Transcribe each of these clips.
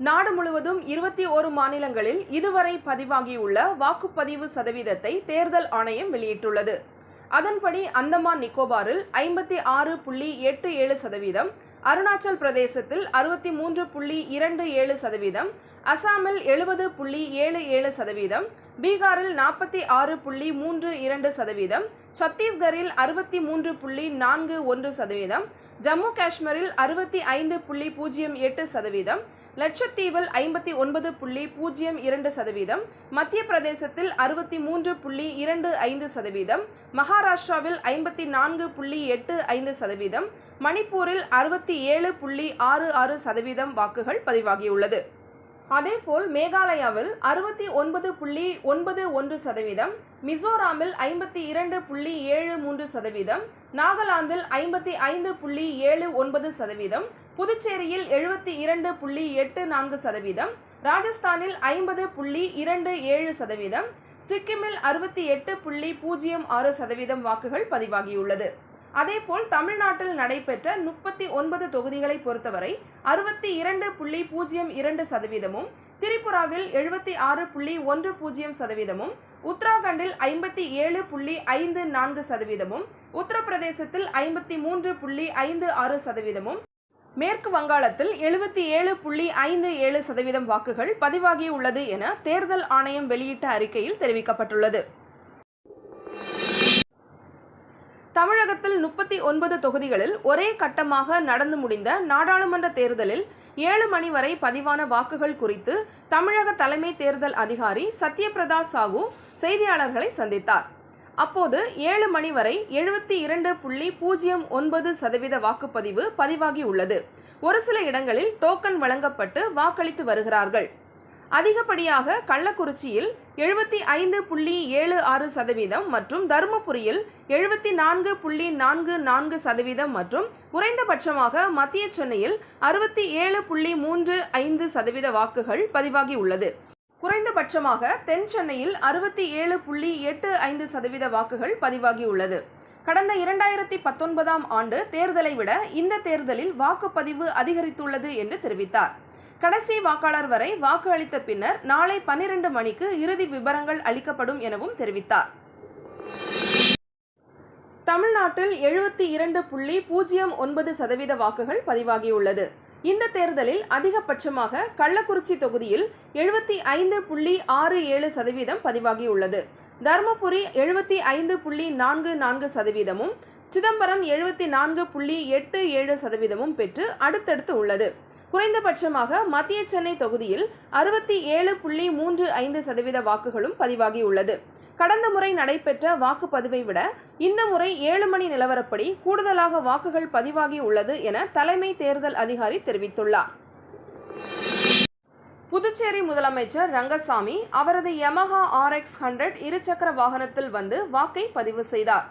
நாடு முழுவதும் இருபத்தி ஓரு மாநிலங்களில் இதுவரை பதிவாகியுள்ள வாக்குப்பதிவு சதவீதத்தை தேர்தல் ஆணையம் வெளியிட்டுள்ளது. அதன்படி அந்தமான் நிக்கோபாரில் ஐம்பத்தி ஆறு புள்ளி எட்டு ஏழு சதவீதம் அருணாச்சல் பிரதேசத்தில் அறுபத்தி மூன்று புள்ளி இரண்டு ஏழு சதவீதம் அசாமில் எழுபது புள்ளி ஏழு ஏழு சதவீதம் பீகாரில் நாற்பத்தி ஆறு புள்ளி மூன்று இரண்டு சதவீதம் சத்தீஸ்கரில் அறுபத்தி மூன்று புள்ளி நான்கு ஒன்று சதவீதம் ஜம்மு காஷ்மீரில் அறுபத்தி ஐந்து புள்ளி பூஜ்ஜியம் எட்டு சதவீதம் லட்சத்தீவில் ஐம்பத்தி ஒன்பது புள்ளி பூஜ்ஜியம் இரண்டு சதவீதம் மத்திய பிரதேசத்தில் அறுபத்தி மூன்று புள்ளி இரண்டு ஐந்து சதவீதம் மகாராஷ்டிராவில் ஐம்பத்தி நான்கு புள்ளி எட்டு ஐந்து சதவீதம் மணிப்பூரில் அறுபத்தி ஏழு புள்ளி ஆறு ஆறு சதவீதம் வாக்குகள் பதிவாகியுள்ளது. அதேபோல் மேகாலயாவில் அறுபத்தி ஒன்பது புள்ளி ஒன்பது ஒன்று சதவீதம் மிசோராமில் ஐம்பத்தி இரண்டு புள்ளி ஏழு மூன்று சதவீதம் நாகாலாந்தில் ஐம்பத்தி ஐந்து புள்ளி ஏழு ஒன்பது சதவீதம் புதுச்சேரியில் எழுபத்தி இரண்டு புள்ளி எட்டு நான்கு சதவீதம் ராஜஸ்தானில் ஐம்பது புள்ளி இரண்டு ஏழு சதவீதம் சிக்கிமில் அறுபத்தி எட்டு புள்ளி பூஜ்ஜியம் ஆறு சதவீதம் வாக்குகள் பதிவாகியுள்ளது. அதேபோல் தமிழ்நாட்டில் நடைபெற்ற முப்பத்தி ஒன்பது தொகுதிகளை பொறுத்தவரை அறுபத்தி இரண்டு புள்ளி பூஜ்ஜியம் இரண்டு சதவீதமும் திரிபுராவில் எழுபத்தி ஆறு புள்ளி ஒன்று பூஜ்ஜியம் சதவீதமும் உத்தராகண்டில் ஐம்பத்தி ஏழு புள்ளி ஐந்து நான்கு சதவீதமும் உத்தரப்பிரதேசத்தில் ஐம்பத்தி மூன்று புள்ளி ஐந்து ஆறு சதவீதமும் மேற்கு வங்காளத்தில் எழுபத்தி ஏழு புள்ளி ஐந்து ஏழு சதவீதம் வாக்குகள் பதிவாகியுள்ளது என தேர்தல் ஆணையம் வெளியிட்ட அறிக்கையில் தெரிவிக்கப்பட்டுள்ளது. தமிழகத்தில் முப்பத்தி ஒன்பது தொகுதிகளில் ஒரே கட்டமாக நடந்து முடிந்த நாடாளுமன்ற தேர்தலில் ஏழு மணி வரை பதிவான வாக்குகள் குறித்து தமிழக தலைமை தேர்தல் அதிகாரி சத்யபிரதா சாகு செய்தியாளர்களை சந்தித்தார். அப்போது ஏழு மணி வரை எழுபத்தி இரண்டு புள்ளி பூஜ்ஜியம் ஒன்பது சதவீத வாக்குப்பதிவு பதிவாகி உள்ளது. ஒரு சில இடங்களில் டோக்கன் வழங்கப்பட்டு வாக்களித்து வருகிறார்கள். அதிகப்படியாக கள்ளக்குறிச்சியில் எழுபத்தி ஐந்து புள்ளி ஏழு ஆறு சதவீதம் மற்றும் தருமபுரியில் எழுபத்தி நான்கு புள்ளி நான்கு நான்கு சதவீதம் மற்றும் குறைந்தபட்சமாக மத்திய சென்னையில் அறுபத்தி ஏழு புள்ளி மூன்று ஐந்து சதவீத வாக்குகள் பதிவாகி உள்ளது. குறைந்தபட்சமாக தென் சென்னையில் அறுபத்தி ஏழு புள்ளி எட்டு ஐந்து சதவீத வாக்குகள் பதிவாகியுள்ளது. கடந்த இரண்டாயிரத்தி பத்தொன்பதாம் ஆண்டு தேர்தலை விட இந்த தேர்தலில் வாக்குப்பதிவு அதிகரித்துள்ளது என்று தெரிவித்தார். கடைசி வாக்காளர் வரை வாக்கு அளித்த பின்னர் நாளை பன்னிரண்டு மணிக்கு இறுதி விவரங்கள் அளிக்கப்படும் எனவும் தெரிவித்தார். தமிழ்நாட்டில் எழுபத்தி இரண்டு புள்ளி பூஜ்ஜியம் ஒன்பது சதவீத வாக்குகள் பதிவாகியுள்ளது. இந்த தேர்தலில் அதிகபட்சமாக கள்ளக்குறிச்சி தொகுதியில் எழுபத்தி ஐந்து புள்ளி ஆறு ஏழு சதவீதம் பதிவாகியுள்ளது. தருமபுரி எழுபத்தி ஐந்து புள்ளி நான்கு நான்கு சதவீதமும் சிதம்பரம் எழுபத்தி நான்கு புள்ளி எட்டு ஏழு சதவீதமும் பெற்று அடுத்தடுத்து உள்ளது. குறைந்தபட்சமாக மத்திய சென்னை தொகுதியில் அறுபத்தி ஏழு புள்ளி மூன்று ஐந்து சதவீத வாக்குகளும் பதிவாகியுள்ளது. கடந்த முறை நடைபெற்ற வாக்குப்பதிவை விட இந்த முறை ஏழு மணி நிலவரப்படி கூடுதலாக வாக்குகள் பதிவாகி உள்ளது என தலைமை தேர்தல் அதிகாரி தெரிவித்துள்ளார். புதுச்சேரி முதலமைச்சர் ரங்கசாமி அவரது யமஹா ஆர்எக்ஸ் ஹண்ட்ரட் இருசக்கர வாகனத்தில் வந்து வாக்கை பதிவு செய்தார்.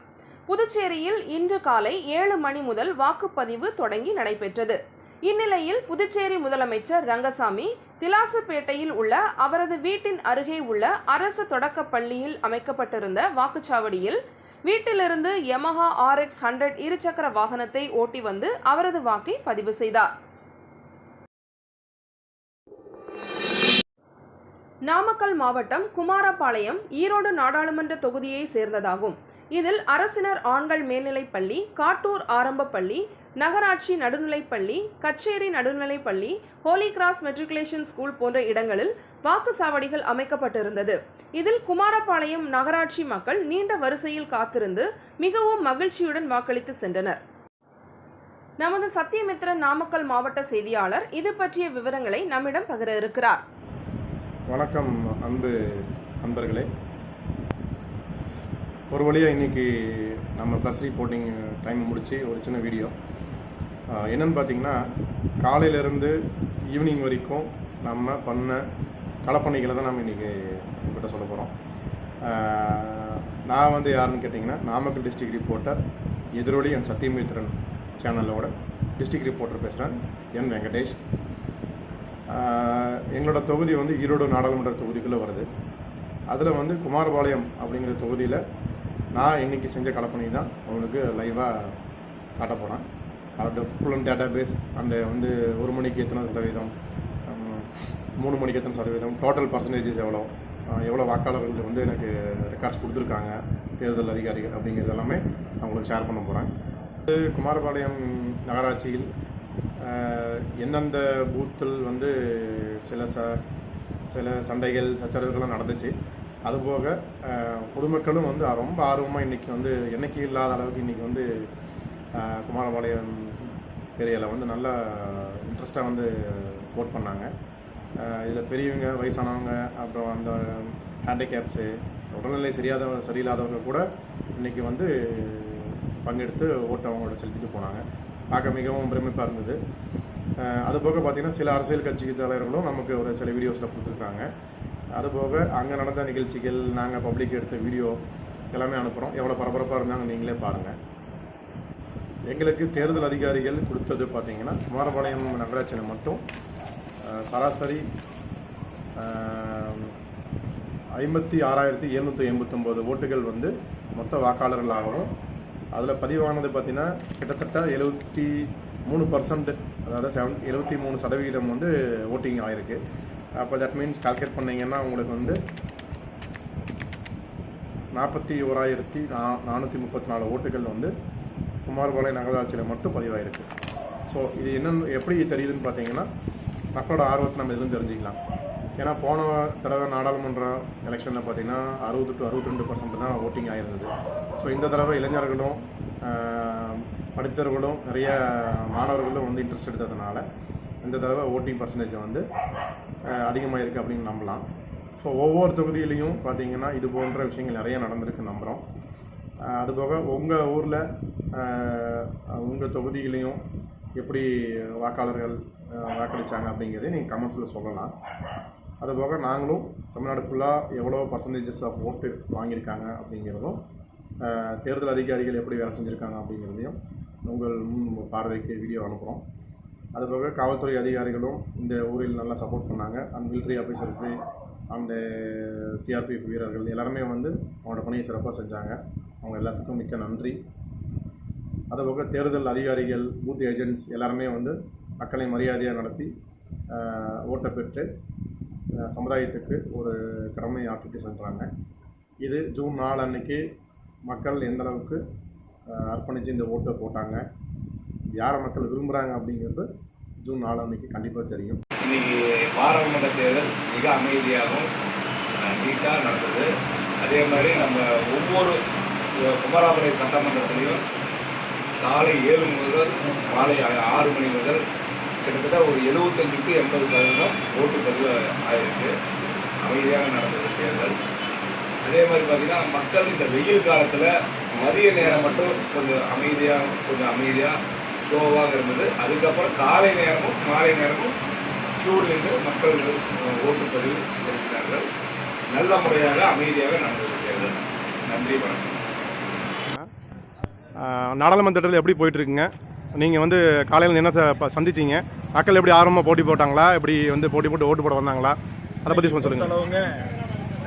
புதுச்சேரியில் இன்று காலை ஏழு மணி முதல் வாக்குப்பதிவு தொடங்கி நடைபெற்றது. இந்நிலையில் புதுச்சேரி முதலமைச்சர் ரங்கசாமி திலாசுப்பேட்டையில் உள்ள அவரது வீட்டின் அருகே உள்ள அரசு தொடக்கப் பள்ளியில் அமைக்கப்பட்டிருந்த வாக்குச்சாவடியில் வீட்டிலிருந்து யமஹா ஆர்எக்ஸ் ஹண்ட்ரட் இருசக்கர வாகனத்தை ஓட்டி வந்து அவரது வாக்கை பதிவு செய்தார். நாமக்கல் மாவட்டம் குமாரபாளையம் ஈரோடு நாடாளுமன்ற தொகுதியை சேர்ந்ததாகும். இதில் அரசினர் ஆண்கள் மேல்நிலைப்பள்ளி காட்டூர் ஆரம்ப பள்ளி நகராட்சி நடுநிலைப்பள்ளி கச்சேரி நடுநிலைப்பள்ளி ஹோலி கிராஸ் மெட்ரிகுலேஷன் ஸ்கூல் போன்ற இடங்களில் வாக்குச்சாவடிகள் அமைக்கப்பட்டிருந்தது. இதில் குமாரபாளையம் நகராட்சி மக்கள் நீண்ட வரிசையில் காத்திருந்து மிகவும் மகிழ்ச்சியுடன் வாக்களித்து சென்றனர். நமது சத்தியமித்திரன் நாமக்கல் மாவட்ட செய்தியாளர் இது பற்றிய விவரங்களை நம்மிடம் பகிர இருக்கிறார். வணக்கம் அன்பு நண்பர்களே. ஒரு வழியாக இன்றைக்கி நம்ம ப்ளஸ் ரிப்போர்ட்டிங் டைம் முடித்து ஒரு சின்ன வீடியோ என்னன்னு பார்த்தீங்கன்னா காலையிலேருந்து ஈவினிங் வரைக்கும் நம்ம பண்ண கலப்பணிகளை தான் நம்ம இன்றைக்கி உங்கள்கிட்ட சொல்ல போகிறோம் நான் வந்து யாருன்னு கேட்டிங்கன்னா நாமக்கல் டிஸ்ட்ரிக்ட் ரிப்போர்ட்டர் எதிரொலி என் சத்தியமித்ரன் சேனலோட டிஸ்ட்ரிக்ட் ரிப்போர்ட்டர் பேசுகிறேன் என் வெங்கடேஷ். எங்களோட தொகுதி வந்து ஈரோடு நாடாளுமன்ற தொகுதிக்குள்ளே வருது. அதில் வந்து குமாரபாளையம் அப்படிங்கிற தொகுதியில் நான் இன்னைக்கு செஞ்ச கலப்பணி தான் அவனுக்கு லைவாக காட்ட போகிறேன் அதோட full and database and வந்து ஒரு மணிக்கு எத்தனை சதவீதம் மூணு மணிக்கு எத்தனை சதவீதம் டோட்டல் பர்சன்டேஜஸ் எவ்வளோ எவ்வளோ வாக்காளர்கள் வந்து எனக்கு ரெக்கார்ட்ஸ் கொடுத்துருக்காங்க தேர்தல் அதிகாரிகள் அப்படிங்கிறது எல்லாமே நான் உங்களுக்கு ஷேர் பண்ண போகிறேன் குமாரபாளையம் நகராட்சியில் எந்தெந்த பூத்தில் வந்து சில ச சில சண்டைகள் சச்சரவுகள்லாம் நடந்துச்சு அதுபோக பொதுமக்களும் வந்து ரொம்ப ஆர்வமாக இன்றைக்கி வந்து என்னைக்கு இல்லாத அளவுக்கு இன்றைக்கி வந்து குமாரபாளையம் ஏரியாவில் வந்து நல்லா இன்ட்ரெஸ்ட்டாக வந்து ஓட் பண்ணாங்க. இதில் பெரியவங்க வயசானவங்க அப்புறம் அந்த ஹேண்டிகேப்ஸு உடல்நிலை சரியாத சரியில்லாதவங்க கூட இன்றைக்கி வந்து பங்கெடுத்து ஓட்டு அவங்களோட செலுத்திட்டு போனாங்க. பார்க்க மிகவும் பிரமிப்பாக இருந்தது. அதுபோக பார்த்திங்கன்னா சில அரசியல் கட்சி தலைவர்களும் நமக்கு ஒரு சில வீடியோஸில் கொடுத்துருக்காங்க. அதுபோக அங்கே நடந்த நிகழ்ச்சிகள் நாங்கள் பப்ளிக் எடுத்த வீடியோ எல்லாமே அனுப்புகிறோம் எவ்வளோ பரபரப்பாக இருந்தாங்க நீங்களே பாருங்கள் எங்களுக்கு தேர்தல் அதிகாரிகள் கொடுத்தது பார்த்தீங்கன்னா குமாரபாளையம் நகராட்சியில் மட்டும் சராசரி ஐம்பத்தி ஆறாயிரத்தி எழுநூற்றி எண்பத்தொம்போது ஓட்டுகள் வந்து மொத்த வாக்காளர்களாகவும் அதில் பதிவானது பார்த்திங்கன்னா கிட்டத்தட்ட எழுபத்தி மூணு பர்சன்ட் அதாவது செவன் எழுபத்தி மூணு சதவிகிதம் வந்து ஓட்டிங் ஆகிருக்கு அப்போ தட் மீன்ஸ் கால்குலேட் பண்ணிங்கன்னா உங்களுக்கு வந்து நாற்பத்தி ஓராயிரத்தி நா நானூற்றி முப்பத்தி நாலு ஓட்டுகள் வந்து குமாரபாளைய நகராட்சியில் மட்டும் பதிவாயிருக்கு. ஸோ இது என்னென்னு எப்படி தெரியுதுன்னு பார்த்தீங்கன்னா மக்களோட ஆர்வத்தை நம்ம எதுவும் தெரிஞ்சுக்கலாம். ஏன்னா போன தடவை நாடாளுமன்ற எலெக்ஷனில் பார்த்தீங்கன்னா அறுபது டு அறுபத்தி ரெண்டு பர்சன்ட் தான் ஓட்டிங் ஆயிருந்தது. ஸோ இந்த தடவை இளைஞர்களும் படித்தவர்களும் நிறைய மாணவர்களும் வந்து இன்ட்ரெஸ்ட் எடுத்ததுனால இந்த தடவை ஓட்டிங் பர்சன்டேஜ் வந்து அதிகமாக இருக்குது அப்படின்னு நம்பலாம். ஸோ ஒவ்வொரு தொகுதியிலையும் பார்த்தீங்கன்னா இது போன்ற விஷயங்கள் நிறைய நடந்திருக்கு நம்புகிறோம் அதுபோக உங்கள் ஊரில் உங்கள் தொகுதியிலையும் எப்படி வாக்காளர்கள் வாக்களித்தாங்க வாக்களிச்சாங்க நீங்கள் கமெண்ட்ஸில் சொல்லலாம். அதுபோக நாங்களும் தமிழ்நாடு ஃபுல்லாக எவ்வளோ பர்சன்டேஜஸ் ஆஃப் ஓட்டு வாங்கியிருக்காங்க அப்படிங்கிறதும் தேர்தல் அதிகாரிகள் எப்படி வேலை செஞ்சுருக்காங்க அப்படிங்கிறதையும் உங்கள் முன் பார்வைக்கு வீடியோ அனுப்புகிறோம் அதுபோக காவல்துறை அதிகாரிகளும் இந்த ஊரில் நல்லா சப்போர்ட் பண்ணாங்க. அண்ட் மிலிட்ரி ஆஃபீஸர்ஸு அந்த சிஆர்பிஎஃப் வீரர்கள் எல்லாருமே வந்து அவங்களோட பணியை சிறப்பாக செஞ்சாங்க. அவங்க எல்லாத்துக்கும் மிக்க நன்றி. அதை போக தேர்தல் அதிகாரிகள் பூத் ஏஜென்ட்ஸ் எல்லாருமே வந்து மக்களை மரியாதையாக நடத்தி ஓட்டை பெற்று சமுதாயத்துக்கு ஒரு கடமை ஆற்றிட்டு சென்றாங்க. இது ஜூன் நாலு அன்னைக்கு மக்கள் எந்த அளவுக்கு அர்ப்பணித்து இந்த ஓட்டை போட்டாங்க யாரை மக்கள் விரும்புகிறாங்க அப்படிங்கிறது ஜூன் நாலு அன்னைக்கு கண்டிப்பாக தெரியும். இன்னைக்கு பாராளுமன்ற தேர்தல் மிக அமைதியாகவும் நீட்டாக நடந்தது. அதே மாதிரி நம்ம ஒவ்வொரு அஹ், சட்டமன்றத்திலையும் காலை ஏழு முதல் மாலை ஆறு மணி முதல் கிட்டத்தட்ட ஒரு எழுபத்தஞ்சு டு எண்பது சதவீதம் ஓட்டுப்பதிவு ஆயிருக்கு. அமைதியாக நடந்தது தேர்தல் அதே மாதிரி பார்த்திங்கன்னா மக்கள் இந்த வெயில் காலத்தில் மதிய நேரம் மட்டும் கொஞ்சம் அமைதியாக கொஞ்சம் அமைதியாக ஸ்லோவாக இருந்தது. அதுக்கப்புறம் காலை நேரமும் மாலை நேரமும் க்யூவில் நின்று மக்கள் ஓட்டுப்பதிவு செலுத்தினார்கள் நல்ல முறையாக அமைதியாக நடந்தது தேர்தல் நன்றி வணக்கம். நாடாளுமன்றத்தில் நாடாளுமன்ற எப்படி போயிட்டுருக்குங்க? நீங்கள் வந்து காலையில் என்ன சந்திச்சிங்க சந்திச்சீங்க? மக்கள் எப்படி ஆர்வமாக போட்டி போட்டாங்களா? எப்படி வந்து போட்டி போட்டு ஓட்டு போட வந்தாங்களா? அதை பற்றி சொல்லுங்கள் அளவுங்க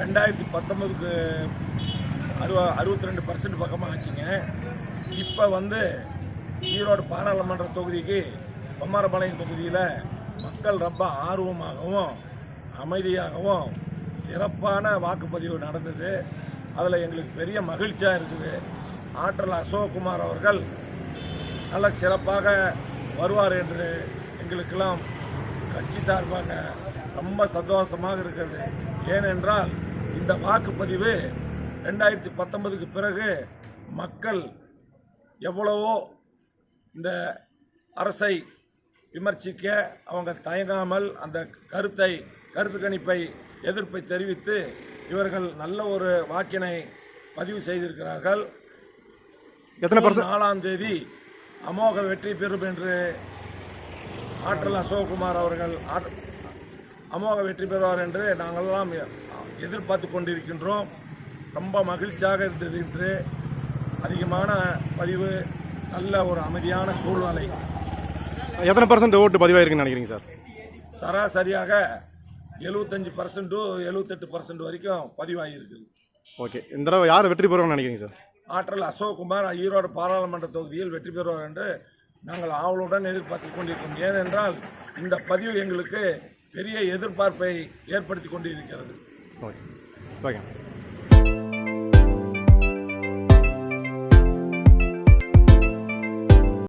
ரெண்டாயிரத்தி பத்தொன்பதுக்கு அறுவ அறுபத்தி ரெண்டு பர்சன்ட் பக்கமாக ஆச்சுங்க. இப்போ வந்து ஈரோடு பாராளுமன்ற தொகுதிக்கு பொம்மாரபாளையம் தொகுதியில் மக்கள் ரொம்ப ஆர்வமாகவும் அமைதியாகவும் சிறப்பான வாக்குப்பதிவு நடந்தது. அதில் எங்களுக்கு பெரிய மகிழ்ச்சியாக இருக்குது. ஆற்றல் அசோக்குமார் அவர்கள் நல்ல சிறப்பாக வருவார் என்று எங்களுக்கெல்லாம் கட்சி சார்பாக ரொம்ப சந்தோஷமாக இருக்கிறது. ஏனென்றால் இந்த வாக்குப்பதிவு ரெண்டாயிரத்தி பத்தொன்பதுக்கு பிறகு மக்கள் எவ்வளவோ இந்த அரசை விமர்சிக்க அவங்க தயங்காமல் அந்த கருத்தை கருத்து கணிப்பை எதிர்ப்பை தெரிவித்து இவர்கள் நல்ல ஒரு வாக்கினை பதிவு செய்திருக்கிறார்கள். எத்தனை பர்சன்ட்? நாலாம் தேதி அமோக வெற்றி பெறும் என்று ஆற்றல் அசோக்குமார் அவர்கள் அமோக வெற்றி பெறுவார் என்று நாங்களெல்லாம் எதிர்பார்த்து கொண்டிருக்கின்றோம். ரொம்ப மகிழ்ச்சியாக இருந்தது இன்று. அதிகமான பதிவு நல்ல ஒரு அமைதியான சூழ்நிலை. எத்தனை பர்சன்ட் ஓட்டு பதிவாயிருக்குன்னு நினைக்கிறீங்க சார்? சராசரியாக எழுபத்தஞ்சு பர்சன்ட் டு எழுபத்தெட்டு பர்சன்ட் வரைக்கும் பதிவாகியிருக்குது ஓகே. இந்த தடவை யார் வெற்றி பெறுவாங்கன்னு நினைக்கிறீங்க சார்? ஆற்றல் அசோக்குமார் ஈரோடு பாராளுமன்ற தொகுதியில் வெற்றி பெறுவார் என்று நாங்கள் ஆவலுடன் எதிர்பார்த்து கொண்டிருக்கோம் ஏனென்றால் இந்த பதிவு எங்களுக்கு பெரிய எதிர்பார்ப்பை ஏற்படுத்தி கொண்டிருக்கிறது. ஓகே. ஓகே.